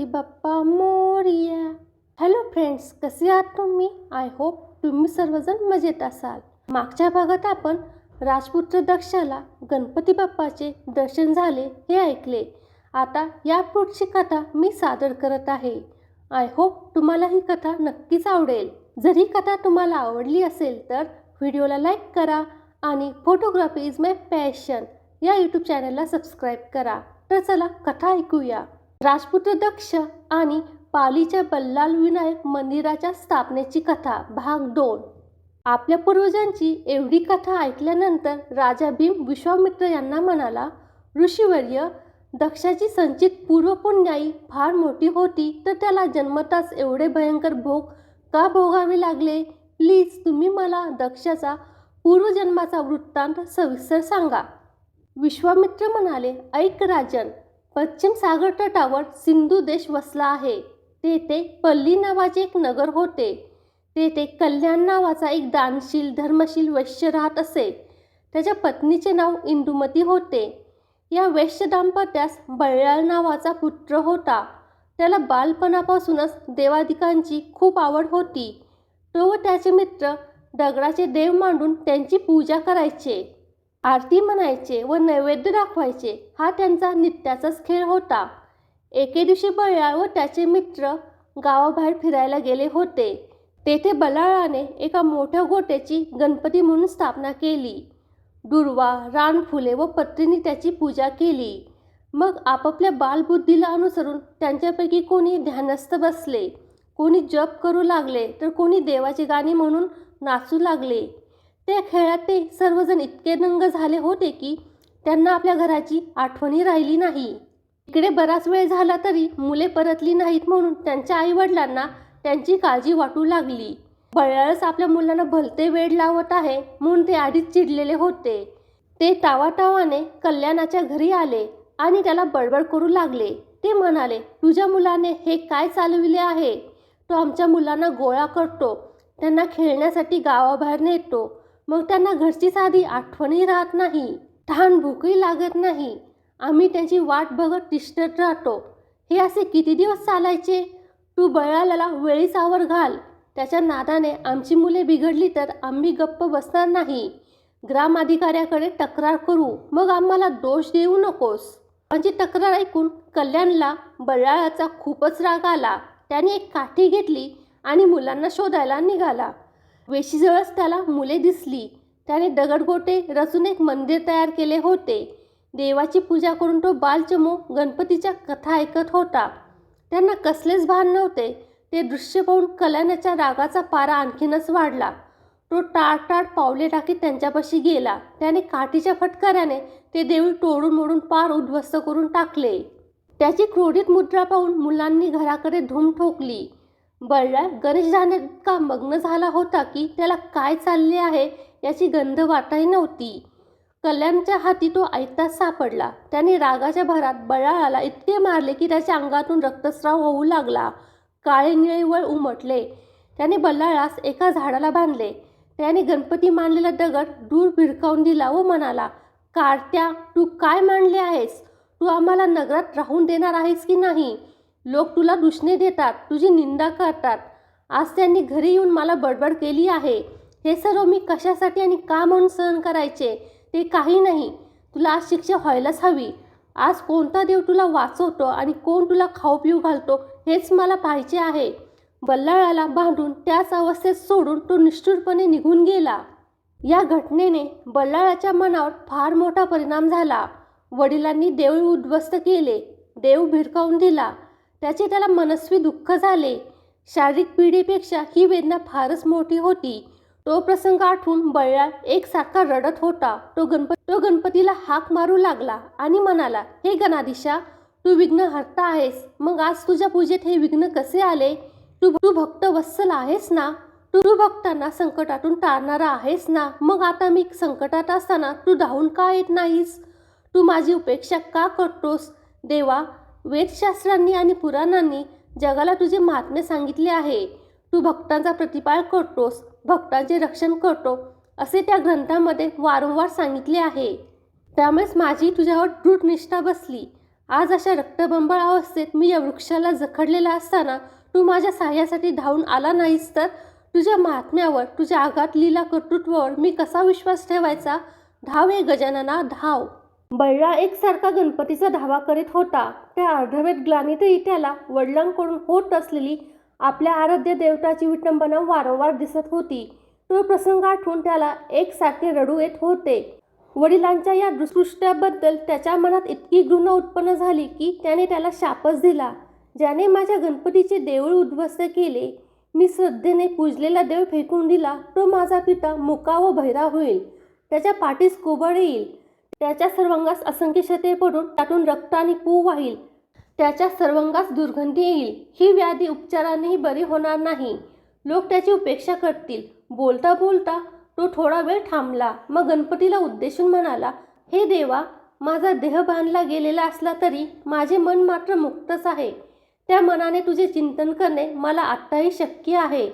Ganpati Bappa Morya. Hello friends कसे आहात तुम्ही? आय होप तुम्ही सर्वजण मजेत असाल. मागच्या भागात आपण राजपुत्र दक्षाला गणपती बाप्पाचे दर्शन झाले हे ऐकले. आता या पुढची कथा मी सादर करत आहे. आय होप तुम्हाला ही कथा नक्कीच आवडेल. जर ही कथा तुम्हाला आवडली असेल तर व्हिडिओला लाईक करा आणि फोटोग्राफी इज माय पॅशन या यूट्यूब चॅनलला सबस्क्राईब करा. तर चला कथा ऐकूया. राजपुत्र दक्ष आणि पालीच्या बल्लाल विनायक मंदिराच्या स्थापनेची कथा भाग दोन. आपल्या पूर्वजांची एवढी कथा ऐकल्यानंतर राजा भीम विश्वामित्र यांना म्हणाला ऋषीवर्य दक्षाची संचित पूर्वपुण्याई फार मोठी होती तर त्याला जन्मताच एवढे भयंकर भोग का भोगावे लागले? प्लीज तुम्ही मला दक्षाचा पूर्वजन्माचा वृत्तांत सविस्तर सांगा. विश्वामित्र म्हणाले ऐक राजन पश्चिम सागर तटावर सिंधू देश वसला आहे. तेथे पल्ली नावाचे एक नगर होते. तेथे कल्याण नावाचा एक दानशील धर्मशील वैश्य राहत असे. त्याच्या पत्नीचे नाव इंदुमती होते. या वैश्य दाम्पत्यास बळ्याळ नावाचा पुत्र होता. त्याला बालपणापासूनच देवादिकांची खूप आवड होती. तो व त्याचे मित्र दगडाचे देव मांडून त्यांची पूजा करायचे. आरती म्हणायचे व नैवेद्य दाखवायचे हा त्यांचा नित्याचाच खेळ होता. एके दिवशी बळ्याळ व त्याचे मित्र गावाबाहेर फिरायला गेले होते. तेथे बलाळाने एका मोठ्या गोट्याची गणपती म्हणून स्थापना केली. दुर्वा रानफुले व पत्रीने त्याची पूजा केली. मग आपापल्या बालबुद्धीला अनुसरून त्यांच्यापैकी कोणी ध्यानस्थ बसले कोणी जप करू लागले तर कोणी देवाची गाणी म्हणून नाचू लागले. त्या खेळात ते सर्वजण इतके दंग झाले होते की त्यांना आपल्या घराची आठवणी राहिली नाही. इकडे बराच वेळ झाला तरी मुले परतली नाहीत म्हणून त्यांच्या आईवडिलांना त्यांची काळजी वाटू लागली. बळ्याळच आपल्या मुलांना भलते वेळ लावत आहे म्हणून ते आधीच चिडलेले होते. ते तावातावाने कल्याणाच्या घरी आले आणि त्याला बडबड करू लागले. ते म्हणाले तुझ्या मुलाने हे काय चालविले आहे? तो आमच्या मुलांना गोळा करतो. त्यांना खेळण्यासाठी गावाबाहेर नेतो. मग त्यांना घरची साधी आठवणही राहत नाही तहान भूकही लागत नाही. आम्ही त्यांची वाट बघत तिष्ठत राहतो. हे असे किती दिवस चालायचे? तू बळाला वेळी सावर घाल. त्याच्या नादाने आमची मुले बिघडली तर आम्ही गप्प बसणार नाही. ग्रामाधिकाऱ्याकडे तक्रार करू. मग आम्हाला दोष देऊ नकोस. माझी तक्रार ऐकून कल्याणला बळाळाचा खूपच राग आला. त्याने एक काठी घेतली आणि मुलांना शोधायला निघाला. वेशीजवळच त्याला मुले दिसली. त्याने दगडगोटे रचून एक मंदिर तयार केले होते. देवाची पूजा करून तो बालचमू गणपतीच्या कथा ऐकत होता. त्यांना कसलेच भान नव्हते. ते दृश्य पाहून कल्याणाच्या रागाचा पारा आणखीनच वाढला. तो टाळटाळ पावले टाकीत त्यांच्यापाशी गेला. त्याने काठीच्या फटकाऱ्याने ते देऊळ तोडून मोडून पार उद्ध्वस्त करून टाकले. त्याची क्रोधित मुद्रा पाहून मुलांनी घराकडे धूम ठोकली. बळला गणेशजण्यात का मग्न झाला होता की त्याला काय चालले आहे याची गंध वाटाही नव्हती. कल्याणच्या हाती तो ऐकताच सापडला. त्याने रागाच्या भरात बळाळाला इतके मारले की त्याच्या अंगातून रक्तस्राव होऊ लागला. काळे निळे वळ उमटले. त्याने बल्लाळास एका झाडाला बांधले. त्याने गणपती मांडलेला दगड दूर भिरकावून दिला व म्हणाला कार्त्या तू काय मांडले आहेस? तू आम्हाला नगरात राहून देणार आहेस की नाही? लोक तुला दुष्णे देतात तुझी निंदा करतात. आज त्यांनी घरी येऊन मला बडबड केली आहे. हे सर्व मी कशासाठी आणि का म्हणून सहन करायचे ते काही नाही. तुला आज शिक्षा व्हायलाच हवी. आज कोणता देव तुला वाचवतो आणि कोण तुला खाऊ पिऊ घालतो हेच मला पाहिजे आहे. बल्लाळाला बांधून त्याच अवस्थेत सोडून तो निष्ठुरपणे निघून गेला. या घटनेने बल्लाळाच्या मनावर फार मोठा परिणाम झाला. वडिलांनी देऊळ उद्ध्वस्त केले. देव भिरकावून दिला. त्याचे त्याला मनस्वी दुःख झाले. शारीरिक पिढीपेक्षा ही वेदना फारच मोठी होती. तो प्रसंग आठवून बळ्याळ एकसारखा रडत होता. तो गणपती तो गणपतीला हाक मारू लागला आणि म्हणाला हे गणाधीशा तू विघ्न हरता आहेस. मग आज तुझ्या पूजेत हे विघ्न कसे आले? तू तू भक्त वत्सल आहेस ना? तू तू भक्तांना संकटातून टाळणारा आहेस ना? मग आता मी संकटात असताना तू धावून का येत नाहीस? तू माझी उपेक्षा का करतोस? देवा वेदशास्त्रांनी आणि पुराणांनी जगाला तुझे महात्म्य सांगितले आहे. तू भक्तांचा प्रतिपाळ करतोस भक्तांचे रक्षण करतो असे त्या ग्रंथामध्ये वारंवार सांगितले आहे. त्यामुळेच माझी तुझ्यावर दृढ निष्ठा बसली. आज अशा रक्तबंबाळ अवस्थेत मी या वृक्षाला जखडलेला असताना तू माझ्या सहाय्यासाठी धावून आला नाहीस तर तुझ्या महात्म्यावर तुझ्या आघात लीला कर्तृत्वावर मी कसा विश्वास ठेवायचा? धाव हे गजानना धाव. बैळा एकसारखा गणपतीचा धावा करीत होता. त्या अर्धवेत ग्लानीतही त्याला वडिलांकडून होत असलेली आपल्या आराध्य देवताची विटंबना वारंवार दिसत होती. तो प्रसंग आठवून त्याला एकसारखे रडू येत होते. वडिलांच्या या दुष्कृष्ट्याबद्दल त्याच्या मनात इतकी घृण उत्पन्न झाली की त्याने त्याला शापच दिला. ज्याने माझ्या गणपतीचे देऊळ उद्ध्वस्त केले मी श्रद्धेने पूजलेला देव फेकून दिला तो माझा पिता मुका व भैरा होईल. त्याच्या पाठीस कोबड येईल. त्याच्या सर्वांगास असंख्य शते पडून त्यातून रक्त आणि पू वाहील. त्याच्या सर्वांगास दुर्गंधी येईल. ही व्याधी उपचारानेही बरी होणार नाही. लोक त्याची उपेक्षा करतील. बोलता बोलता तो थोडा वेळ थांबला. मग गणपतीला उद्देशून म्हणाला हे देवा माझा देह बांधला गेलेला असला तरी माझे मन मात्र मुक्तच आहे. त्या मनाने तुझे चिंतन करणे मला आत्ताही शक्य आहे.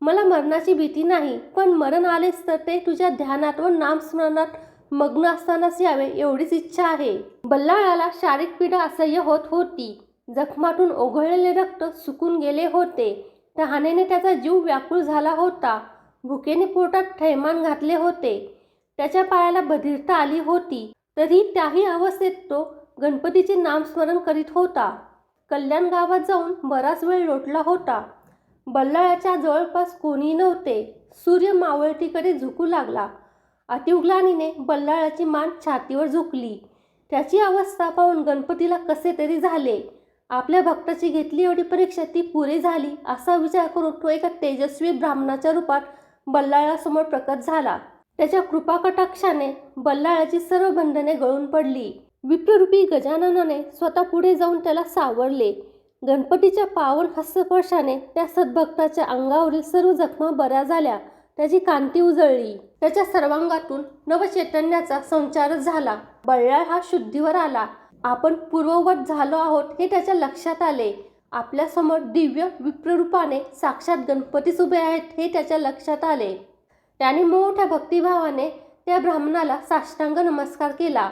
मला मरणाची भीती नाही पण मरण आलेच तर ते तुझ्या ध्यानात व नामस्मरणात मग्न असतानाच यावे एवढीच इच्छा आहे. बल्लाळाला शारीरिक पीडा असह्य होत होती. जखमातून ओघळलेले रक्त सुकून गेले होते. तहानेने त्याचा जीव व्याकुळ झाला होता. भुकेने पोटात थैमान घातले होते. त्याच्या पायाला बधिरता आली होती. तरी त्याही अवस्थेत तो गणपतीचे नामस्मरण करीत होता. कल्याण गावात जाऊन बराच वेळ लोटला होता. बल्लाळाच्या जवळपास कोणी नव्हते. सूर्य मावळतीकडे झुकू लागला. अतिउग्लानीने बल्लाळाची मान छातीवर झुकली. त्याची अवस्था पाहून गणपतीला कसे तरी झाले. आपल्या भक्ताची घेतली एवढी परीक्षा ती पुरी झाली असा विचार करून तो एका तेजस्वी ब्राह्मणाच्या रूपात बल्लाळासमोर प्रकट झाला. त्याच्या कृपाकटाक्षाने बल्लाळाची सर्व बंधने गळून पडली. विप्ररूपी गजाननाने स्वतः पुढे जाऊन त्याला सावरले. गणपतीच्या पावन हस्तस्पर्शाने त्या सद्भक्ताच्या अंगावरील सर्व जखमा बऱ्या झाल्या. त्याची कांती उजळली. त्याच्या सर्वांगातून नवचैतन्याचा संचारच झाला. बळ्याळ हा शुद्धीवर आला. आपण पूर्ववत झालो आहोत हे त्याच्या लक्षात आले. आपल्यासमोर दिव्य विप्ररूपाने साक्षात गणपतीच उभे आहेत हे त्याच्या लक्षात आले. त्याने मोठ्या भक्तिभावाने त्या ब्राह्मणाला साष्टांग नमस्कार केला.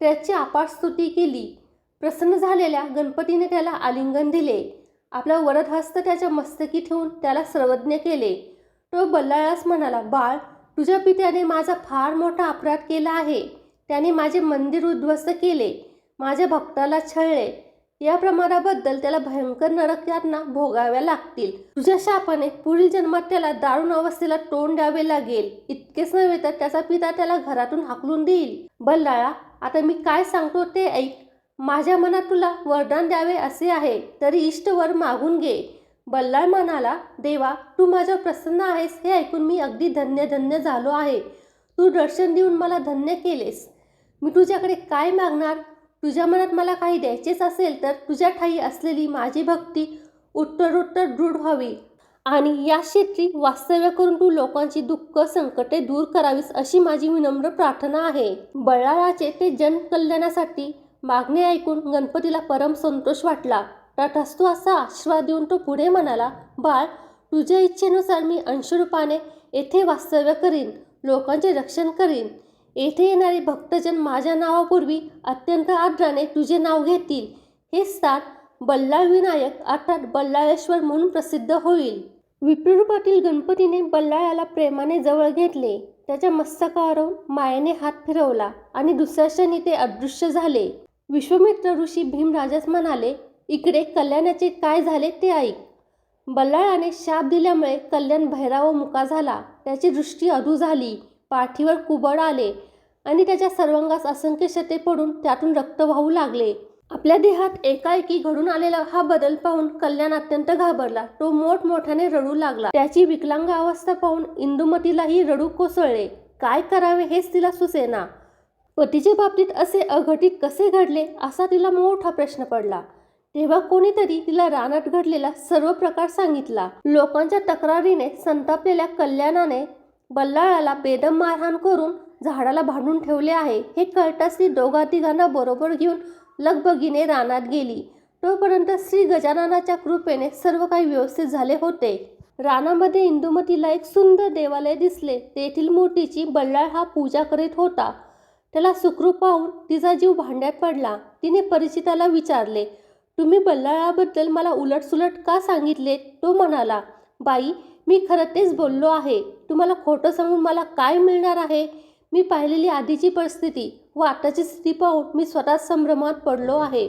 त्याची अपार स्तुती केली. प्रसन्न झालेल्या गणपतीने त्याला आलिंगन दिले. आपला वरदहस्त त्याच्या मस्तकी ठेवून त्याला सर्वज्ञ केले. तो बल्लाळास म्हणाला बाळ तुझ्या पित्याने माझा फार मोठा अपराध केला आहे. त्याने माझे मंदिर उद्ध्वस्त केले माझ्या भक्ताला छळले. या प्रमाणाबद्दल त्याला भयंकर नरक यातना भोगाव्या लागतील. तुझ्या शापाने पुढील जन्मात त्याला दारुण अवस्थेला तोंड द्यावे लागेल. इतकेच नव्हे तर त्याचा पिता त्याला घरातून हाकलून देईल. बल्लाळा आता मी काय सांगतो ते ऐक. माझ्या मनात तुला वरदान द्यावे असे आहे तरी इष्टवर मागून घे. बल्लाळ म्हणाला देवा तू माझ्यावर प्रसन्न आहेस हे ऐकून मी अगदी धन्य धन्य झालो आहे. तू दर्शन देऊन मला धन्य केलेस. मी तुझ्याकडे काय मागणार? तुझ्या मनात मला काही द्यायचेच असेल तर तुझ्या ठाई असलेली माझी भक्ती उत्तरोत्तर दृढ व्हावी. आणि या क्षेत्री वास्तव्य करून तू लोकांची दुःख संकटे दूर करावीस अशी माझी विनम्र प्रार्थना आहे. बळाळाचे ते जनकल्याणासाठी मागणे ऐकून गणपतीला परम संतोष वाटला. तटस्थो असा आशीर्वाद देऊन तो पुढे म्हणाला बाळ तुझ्या इच्छेनुसार मी अंशरूपाने येथे वास्तव्य करीन लोकांचे रक्षण करीन. येथे येणारे भक्तजन माझ्या नावापूर्वी अत्यंत आदराने तुझे नाव घेतील. हे स्थान बल्लाळ विनायक अर्थात बल्लाळेश्वर म्हणून प्रसिद्ध होईल. विप्ररूपातील गणपतीने बल्लाळाला प्रेमाने जवळ घेतले. त्याच्या मस्तकावरून मायेने हात फिरवला आणि दुसऱ्या क्षणी ते अदृश्य झाले. विश्वमित्र ऋषी भीमराजास म्हणाले इकडे कल्याणाचे काय झाले ते ऐक. बल्लाळाने शाप दिल्यामुळे कल्याण भैराव मुका झाला. त्याची दृष्टी अधू झाली. पाठीवर कुबड आले आणि त्याच्या सर्वांगास असंख्य शते पडून त्यातून रक्त वाहू लागले. आपल्या देहात एकाएकी घडून आलेला हा बदल पाहून कल्याण अत्यंत घाबरला. तो मोठमोठ्याने रडू लागला. त्याची विकलांग अवस्था पाहून इंदुमतीलाही रडू कोसळले. काय करावे हेच तिला सुचेना. पतीच्या बाबतीत असे अघटित कसे घडले असा तिला मोठा प्रश्न पडला. तेव्हा कोणीतरी तिला रानात घडलेला सर्व प्रकार सांगितला. लोकांच्या तक्रारीने संतापलेल्या कल्याणाने बल्लाळाला बेदम मारहाण करून झाडाला भांडून ठेवले आहे. हे कळताच ती दोघा तिघांना बरोबर घेऊन लगबगीने रानात गेली. तोपर्यंत श्री गजाननाच्या कृपेने सर्व काही व्यवस्थित झाले होते. रानामध्ये इंदुमतीला एक सुंदर देवालय दिसले. तेथील मूर्तीची बल्लाळ हा पूजा करीत होता. त्याला सुखरूप पाहून तिचा जीव भांड्यात पडला. तिने परिचिताला विचारले तुम्ही बल्लाळाबद्दल मला उलटसुलट का सांगितले तो म्हणाला बाई मी खरं तेच बोललो आहे. तुम्हाला खोटं सांगून मला काय मिळणार आहे? मी पाहिलेली आधीची परिस्थिती व आताची स्थिती पाहून मी स्वतः संभ्रमात पडलो आहे.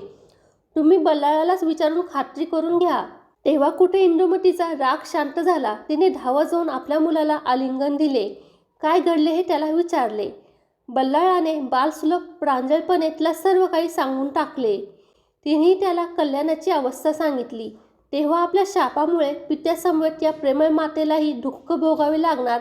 तुम्ही बल्लाळालाच विचारून खात्री करून घ्या. तेव्हा कुठे इंदुमतीचा राग शांत झाला तिने धावत जाऊन आपल्या मुलाला आलिंगन दिले. काय घडले हे त्याला विचारले. बल्लाळाने बालसुलभ प्रांजळपणे तिला सर्व काही सांगून टाकले. तिनेही त्याला कल्याणाची अवस्था सांगितली. तेव्हा आपल्या शापामुळे पित्यासमवेत या प्रेमळ मातेलाही दुःख भोगावे लागणार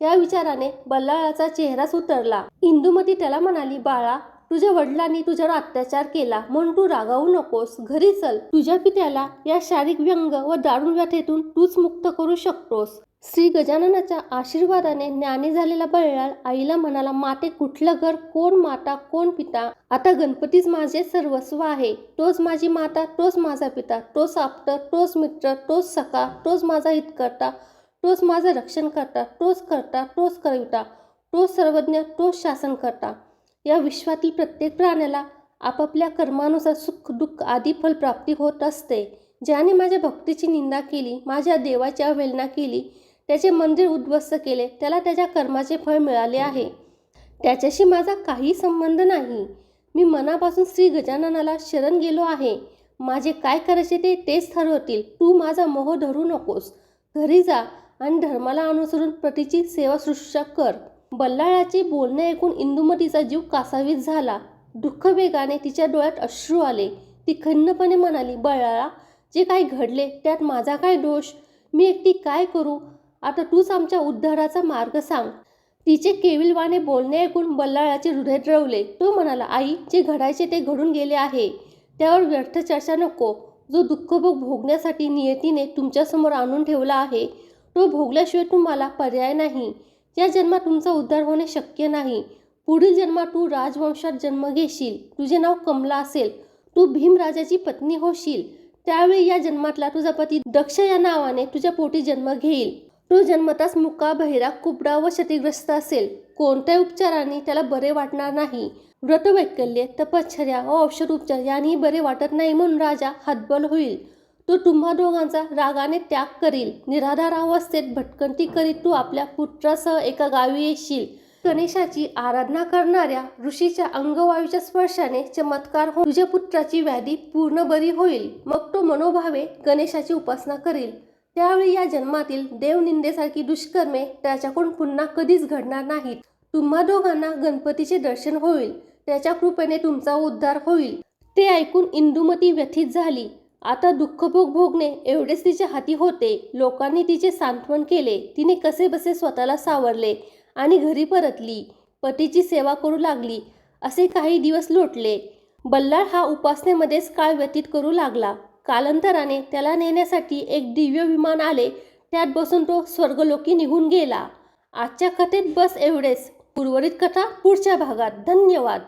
या विचाराने बल्लाळाचा चेहराच उतरला इंदुमती त्याला म्हणाली बाळा तुझ्या वडिलांनी तुझ्यावर अत्याचार केला म्हणून तू रागावू नकोस. घरी चल. तुझ्या पित्याला या शारीरिक व्यंग व दारुण व्यथेतून तूच मुक्त करू शकतोस. श्री गजाननाच्या आशीर्वादाने ज्ञानी झालेला बळलाळ आईला म्हणाला माते कुठलं घर? कोण माता? कोण पिता? आता गणपतीच माझे सर्वस्व आहे. तोच माझी माता तोच माझा पिता तोच आप्त तोच मित्र तोच सखा तोच माझा हित करता तोच माझं रक्षण करता तोच करता तोच करविता तोच सर्वज्ञ तोच शासन करता या विश्वातील प्रत्येक प्राण्याला आपापल्या कर्मानुसार सुख दुःख आदी फलप्राप्ती होत असते. ज्याने माझ्या भक्तीची निंदा केली माझ्या देवाची अवहेलना केली त्याचे मंदिर उद्ध्वस्त केले. त्याला त्याच्या कर्माचे फळ मिळाले आहे. त्याच्याशी माझा काही संबंध नाही. मी मनापासून श्री गजाननाला शरण गेलो आहे. माझे काय करायचे ते तेच ठरवतील. तू माझा मोह धरू नकोस. घरी जा आणि धर्माला अनुसरून प्रतीची सेवा शुश्रूषा कर. बल्लाळाचे बोलणे ऐकून इंदुमतीचा जीव कासावीस झाला. दुःख वेगाने तिच्या डोळ्यात अश्रू आले. ती खन्नपणे म्हणाली बल्लाळा जे काही घडले त्यात माझा काय दोष? मी एकटी काय करू? आता तूच आमच्या उद्धाराचा मार्ग सांग. तिचे केविलवाने बोलणे ऐकून बल्लाळाचे हृदय द्रवले. तो म्हणाला आई जे घडायचे ते घडून गेले आहे. त्यावर व्यर्थ चर्चा नको. जो दुःखभोग भोगण्यासाठी नियतीने तुमच्यासमोर आणून ठेवला आहे तो भोगल्याशिवाय तुम्हाला पर्याय नाही. या जन्मात तुमचा उद्धार होणे शक्य नाही. पुढील जन्मात तू राजवंशात जन्म घेशील. तुझे नाव कमला असेल. तू भीमराजाची पत्नी होशील. त्यावेळी या जन्मातला तुझा पती दक्ष या नावाने तुझ्या पोटी जन्म घेईल. तो जन्मताच मुका बहिरा कुबडा व क्षतिग्रस्त असेल. कोणत्याही उपचाराने त्याला बरे वाटणार नाही. व्रतवैकल्य तपश्चर्या व औषध उपचार यांनी बरे वाटत नाही म्हणून राजा हतबल होईल. तो तुम्हा दोघांचा रागाने त्याग करील. निराधार अवस्थेत भटकंती करीत तू आपल्या पुत्रासह एका गावी येशील. गणेशाची आराधना करणाऱ्या ऋषीच्या अंगवायूच्या स्पर्शाने चमत्कार होऊन तुझ्या पुत्राची व्याधी पूर्ण बरी होईल. मग तो मनोभावे गणेशाची उपासना करील. त्यावेळी या जन्मातील देवनिंदेसारखी दुष्कर्मे त्याच्याकडून पुन्हा कधीच घडणार नाहीत. तुम्हा दोघांना गणपतीचे दर्शन होईल. त्याच्या कृपेने तुमचा उद्धार होईल. ते ऐकून इंदुमती व्यथित झाली. आता दुःखभोग भोगणे एवढेच तिच्या हाती होते. लोकांनी तिचे सांत्वन केले. तिने कसे बसे स्वतःला सावरले आणि घरी परतली. पतीची सेवा करू लागली. असे काही दिवस लोटले. बल्लाळ हा उपासनेमध्येच काळ व्यतीत करू लागला. कालांतराने त्याला नेण्यासाठी एक दिव्य विमान आले. त्यात बसून तो स्वर्गलोकी निघून गेला. आजच्या कथेत बस एवढेच उर्वरित कथा पुढच्या भागात. धन्यवाद.